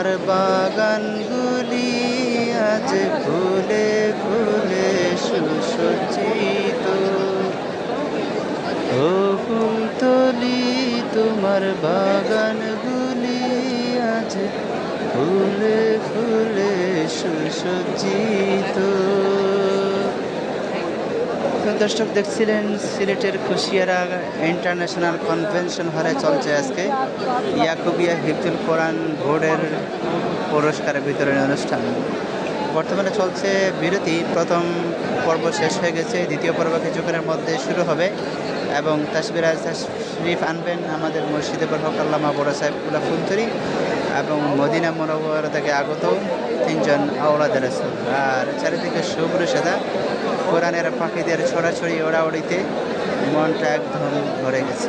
তোমার বাগানগুলি আজ ফুলে ফুলে সুসজ্জিত। ও ফুলতলি তোমার বাগানগুলি আজ ফুলে ফুলে সুসজ্জিত। দর্শক দেখছিলেন, সিলেটের কুশিয়ারা ইন্টারন্যাশনাল কনভেনশন হলে চলছে আজকে। ইয়াকুবিয়া হিফজুল কোরআন বোর্ডের পুরস্কার বিতরণী অনুষ্ঠান। বর্তমানে চলছে বিরতি, প্রথম পর্ব শেষ হয়ে গেছে, দ্বিতীয় পর্ব কিছুক্ষণের মধ্যে শুরু হবে এবং তাসবিরাজ শরীফ আনবেন আমাদের মুর্শিদে হক আল্লামা বড় সাহেব ফুলতরি এবং মদিনা মনোবর থেকে আগত তিনজন আওলাদের রাসূল। আর চারিদিকে শুভ্র সাদা কোরআনের পাখিদের ছড়াছড়ি ওড়াউড়িতে মনটা একদম ভরে গেছে